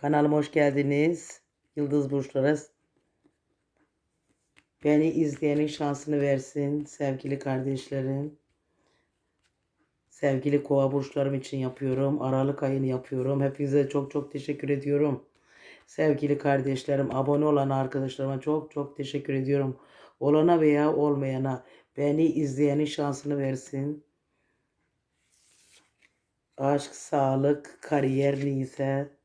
Kanalıma hoş geldiniz. Yıldız Burçlara. Beni izleyenin şansını versin sevgili kardeşlerim. Sevgili kova burçlarım için yapıyorum. Aralık ayını yapıyorum. Hepinize çok çok teşekkür ediyorum. Sevgili kardeşlerim, abone olan arkadaşlarıma çok çok teşekkür ediyorum. Olana veya olmayana beni izleyenin şansını versin. Aşk, sağlık, kariyer neyse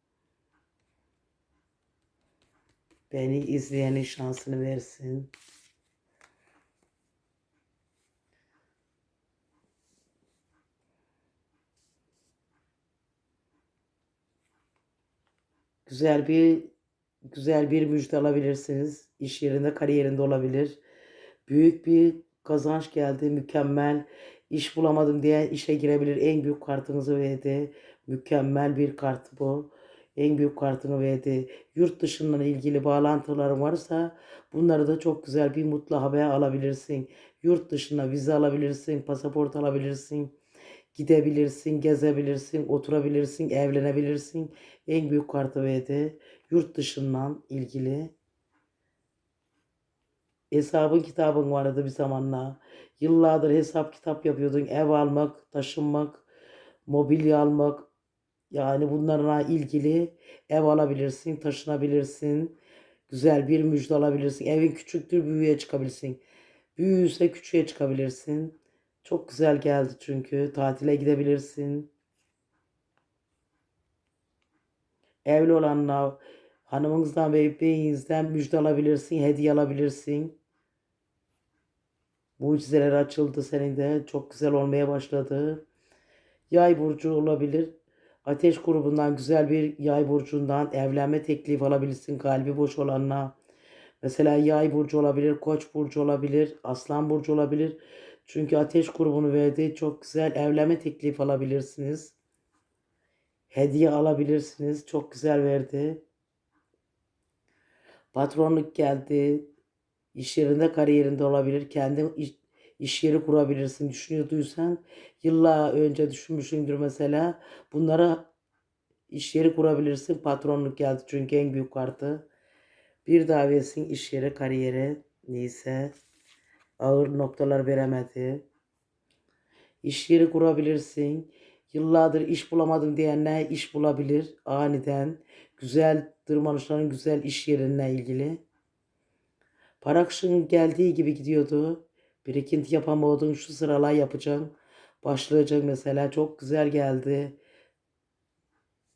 beni izleyenin şansını versin. Güzel bir güzel bir müjde alabilirsiniz. İş yerinde, kariyerinde olabilir. Büyük bir kazanç geldi, mükemmel. İş bulamadım diye işe girebilir. En büyük kartınızı verdi. Mükemmel bir kart bu. En büyük kartını verdi. Yurt dışından ilgili bağlantıların varsa bunları da çok güzel bir mutlu haber alabilirsin. Yurt dışına vize alabilirsin, pasaport alabilirsin. Gidebilirsin, gezebilirsin, oturabilirsin, evlenebilirsin. En büyük kartı verdi. Yurt dışından ilgili. Hesabın kitabın vardı bir zamanla. Yıllardır hesap kitap yapıyordun. Ev almak, taşınmak, mobilya almak. Yani bunlarla ilgili ev alabilirsin, taşınabilirsin. Güzel bir müjde alabilirsin. Evin küçüktür, büyüğe çıkabilirsin. Büyüyse küçüğe çıkabilirsin. Çok güzel geldi çünkü. Tatile gidebilirsin. Evli olanlar hanımınızdan ve beyinizden müjde alabilirsin, hediye alabilirsin. Mucizeler açıldı senin de. Çok güzel olmaya başladı. Yay burcu olabilir. Ateş grubundan güzel bir yay burcundan evlenme teklifi alabilirsin kalbi boş olanla. Mesela yay burcu olabilir, koç burcu olabilir, aslan burcu olabilir. Çünkü ateş grubunu verdiği çok güzel evlenme teklifi alabilirsiniz. Hediye alabilirsiniz. Çok güzel verdi. Patronluk geldi. İş yerinde, kariyerinde olabilir. Kendin iş, iş yeri kurabilirsin. Düşünüyorduysan yıllar önce düşünmüşsündür mesela. Bunlara iş yeri kurabilirsin. Patronluk geldi çünkü en büyük kartı. Bir davetsin iş yeri, kariyeri neyse. Ağır noktalar veremedi. İş yeri kurabilirsin. Yıllardır iş bulamadım diyenler iş bulabilir aniden. Güzel tırmanışların güzel iş yerine ilgili. Para akışın geldiği gibi gidiyordu. Birikinti yapamadın şu sıralar yapacaksın. Başlayacak mesela çok güzel geldi.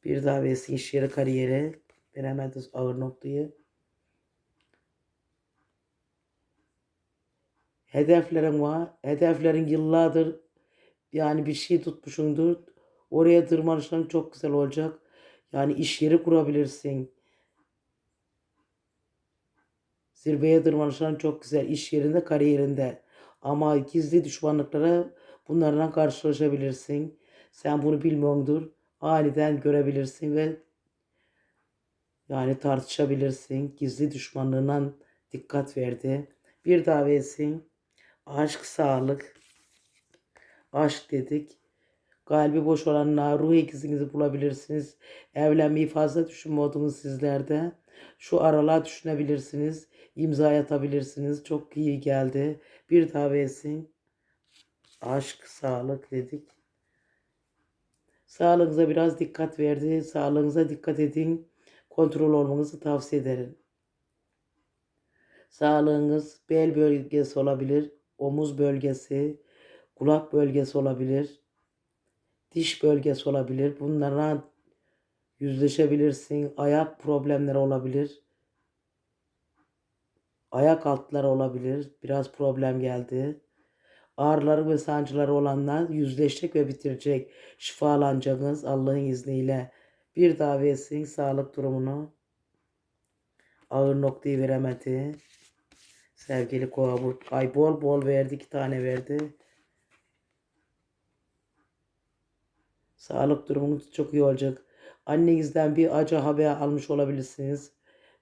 Bir davetsin iş yeri kariyeri. Veremedi ağır noktayı. Hedeflerin var. Hedeflerin yıllardır yani bir şey tutmuşsundur. Oraya tırmanışların çok güzel olacak. Yani iş yeri kurabilirsin. Zirveye tırmanışların çok güzel. iş yerinde, kariyerinde. Ama gizli düşmanlıklara bunlarla karşılaşabilirsin. Sen bunu bilmiyordur. Aniden görebilirsin ve yani tartışabilirsin. Gizli düşmanlığından dikkat verdi. Bir davetsin. Aşk, sağlık. Aşk dedik. Kalbi boş olanlar ruh ikizinizi bulabilirsiniz. Evlenmeyi fazla düşünmüyordunuz sizlerde. Şu aralığa düşünebilirsiniz. İmza atabilirsiniz. Çok iyi geldi. Bir davetsin. Aşk, sağlık dedik. Sağlığınıza biraz dikkat verdi. Sağlığınıza dikkat edin. Kontrol olmanızı tavsiye ederim. Sağlığınız bel bölgesi olabilir, omuz bölgesi, kulak bölgesi olabilir, diş bölgesi olabilir. Bunlara yüzleşebilirsin. Ayak problemleri olabilir. Ayak altları olabilir. Biraz problem geldi. Ağrıları ve sancıları olanlar yüzleşecek ve bitirecek. Şifalanacaksınız Allah'ın izniyle. Bir davetsin sağlık durumunu. Ağır noktayı veremedi. Sevgili kova bu ay bol bol verdi. iki tane verdi. Sağlık durumunuz çok iyi olacak. Annenizden bir acı haber almış olabilirsiniz.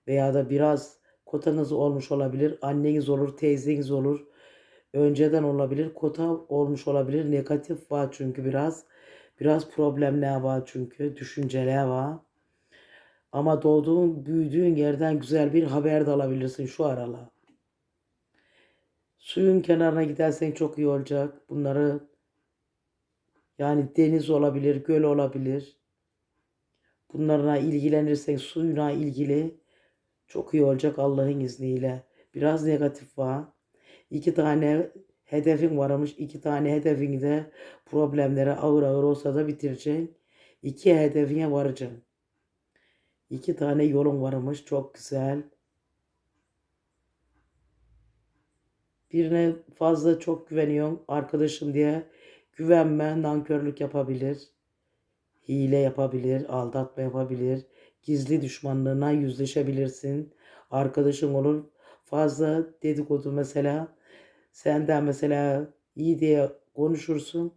Veya da biraz kotanız olmuş olabilir. Anneniz olur, teyzeniz olur. Önceden olabilir. Kota olmuş olabilir. Negatif var çünkü biraz. Biraz problemler var çünkü. Düşünceler var. Ama doğduğun, büyüdüğün yerden güzel bir haber de alabilirsin şu aralar. Suyun kenarına gidersen çok iyi olacak. Bunları yani deniz olabilir, göl olabilir. Bunlarla ilgilenirsen suyuna ilgili çok iyi olacak Allah'ın izniyle. Biraz negatif var. İki tane hedefin varmış. İki tane hedefini de problemlere ağır ağır olsa da bitireceksin. İki hedefine varacaksın. İki tane yolun varmış. Çok güzel. Birine fazla çok güveniyorsun arkadaşım diye güvenme, nankörlük yapabilir. Hile yapabilir, aldatma yapabilir. Gizli düşmanlığına yüzleşebilirsin. Arkadaşın olur. Fazla dedikodu mesela senden mesela iyi diye konuşursun.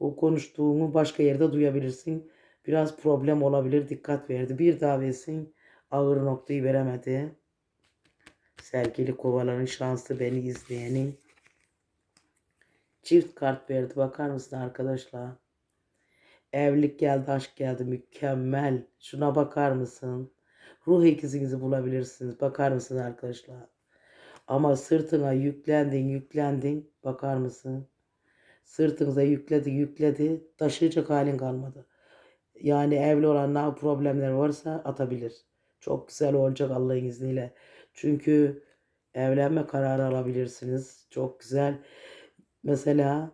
O konuştuğunu başka yerde duyabilirsin. Biraz problem olabilir. Dikkat verdi. Bir daha versin. Ağır noktayı veremedi. Sevgili kovaların şanslı beni izleyenin. Çift kart verdi. Bakar mısın arkadaşlar? Evlilik geldi, aşk geldi. Mükemmel. Şuna bakar mısın? Ruh ikizinizi bulabilirsiniz. Bakar mısın arkadaşlar? Ama sırtına yüklendin, yüklendin. Bakar mısın? Sırtınıza yükledi, yükledi. Taşıyacak halin kalmadı. Yani evli olanlar problemler varsa atabilir. Çok güzel olacak Allah'ın izniyle. Çünkü evlenme kararı alabilirsiniz. Çok güzel. Mesela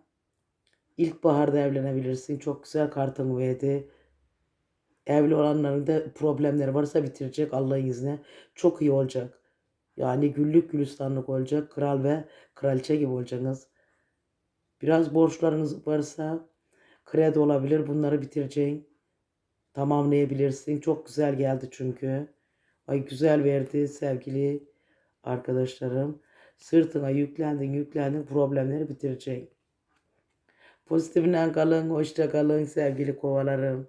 ilkbaharda evlenebilirsin. Çok güzel kartını verdi. Evli olanların da problemleri varsa bitirecek Allah'ın izniyle. Çok iyi olacak. Yani güllük gülistanlık olacak. Kral ve kraliçe gibi olacaksınız. Biraz borçlarınız varsa kredi olabilir. Bunları bitireceğin. Tamamlayabilirsin. Çok güzel geldi çünkü. Ay güzel verdi sevgili arkadaşlarım. Sırtına yüklendin yüklendin problemleri bitireceksin. Pozitifinden kalın. Hoşça kalın sevgili kovalarım.